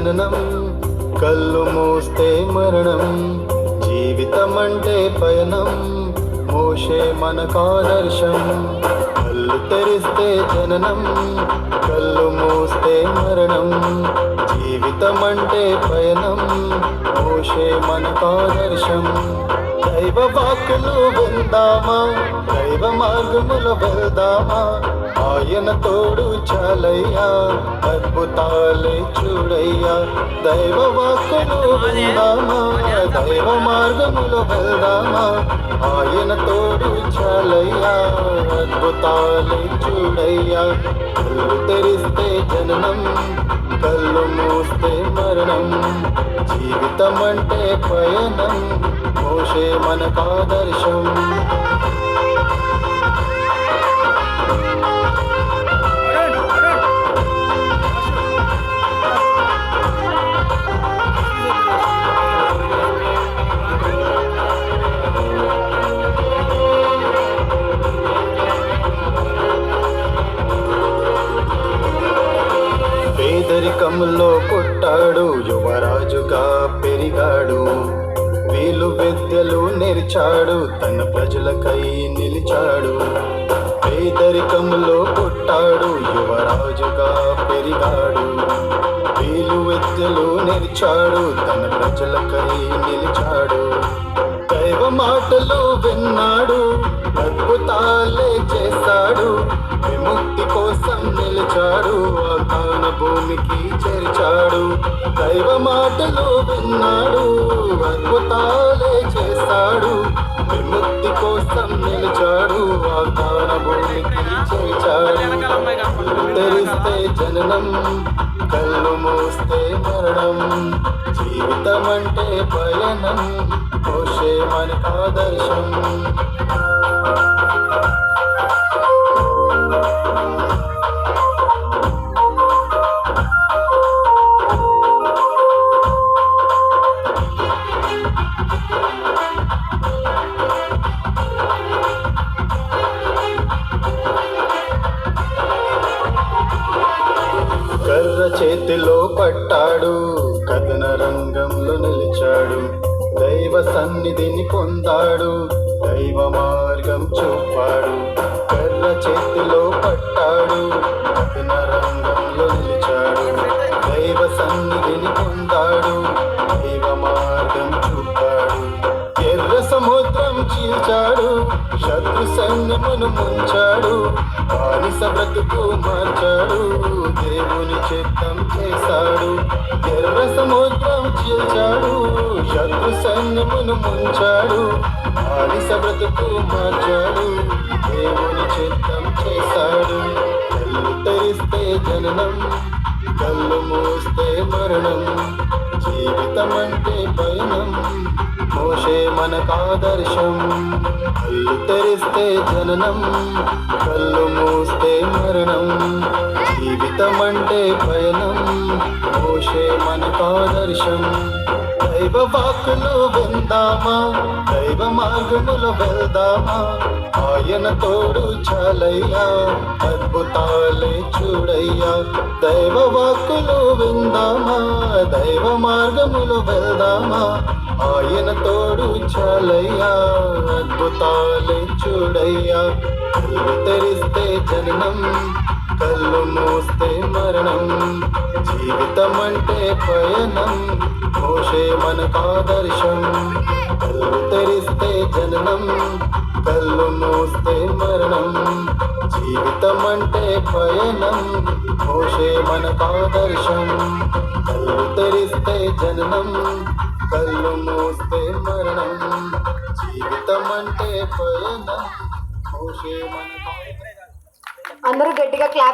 జననం కళ్ళు మూస్తే మరణం జీవితం అంటే పయనం మోషే మనకాదర్శం. కళ్ళు తెరిస్తే జననం కళ్ళు మూస్తే మరణం జీవితం అంటే పయనం మోషే మనకాదర్శం. దైవ వాకులు విందామా దైవ మార్గములు వెళ్దామా? ఆయన తోడు చాలయ్యా అద్భుతాలే చూడయ్యా. దైవ వాకులు విందామా దైవ మార్గములు వెళ్దామా? ఆయన తోడు చాలయ్యా అద్భుతాలే చూడయ్యా. తెరిస్తే జననం కళ్ళు మూస్తే మరణం. జీవితం అంటే పయనం మోషే మనకాదర్శం పేదరికంలో పుట్టాడు యువరాజుగా పెరిగాడు. వీలు విద్యలు నేర్చాడు తన ప్రజలకై నిలిచాడు. పేదరికంలో పుట్టాడు యువరాజుగా పెరిగాడు. వీలు విద్యలు నేర్చాడు తన ప్రజలకై నిలిచాడు. దైవ మాటలు విన్నాడు అద్భుతాలే చేశాడు. విముక్తి కోసం నిలిచాడు. భూమికి చేర్చాడు దైవ మాటలు విన్నాడు అద్భుతాలే చేస్తాడు విముక్తి కోసం నిలిచాడు వాగ్దాన భూమికి చేర్చాడు. తెరిస్తే జననం కళ్ళు మూస్తే మరణం జీవితం అంటే పయనం కోశే ఆదర్శం సన్నిధిని పొందాడు. దైవ మార్గం చూపాడు. కర్ర చేతిలో పట్టాడు. కథన రంగంలో నిలిచాడు. దైవ సన్నిధిని పొందాడు. దైవ మార్గం చూపాడు. ఎర్ర సముద్రం చీల్చాడు. శత్రు సైన్యమును ముంచాడు. బానిస బ్రతుకు మార్చాడు. దేవుని చిత్తం చేశాడు. ఎర్ర సముద్రం చీల్చాడు. శత్రు సంగమును ముంచాడు. బానిస బ్రతుకు మార్చాడు. దేవుని చిత్తం చేశాడు. కళ్ళు తెరిస్తే జననం కళ్ళు మూస్తే మరణం. జీవితం అంటే పయనం మోషే మనకాదర్శం కళ్ళు తెరిస్తే జననం కళ్ళు మూస్తే మరణం. జీవితం అంటే పయనం మోషే మనకాదర్శం దైవ వాక్కులు విందామా? దైవ మార్గములు వెళ్దామా? ఆయన తోడు చాలయ్యా అద్భుతాలే చూడయ్యా. దైవ వాక్కులు విందామా? దైవ మార్గములు వెళ్దామా? ఆయన తోడు చాలయ్యా అద్భుతాలే చూడయ్యా. కళ్ళు తెరిస్తే జననం కళ్ళు మూస్తే మరణం. జీవితం అంటే పయనం మోషే మనకాదర్శం కళ్ళు తెరిస్తే జననం కళ్ళు మూస్తే మరణం. జీవితం అంటే పయనం మోషే మనకాదర్శం కళ్ళు తెరిస్తే జననం కళ్ళు మూస్తే మరణం. జీవితం అంటే పయనం మోషే మనకాదర్శం అందరూ గట్టిగా క్లాప్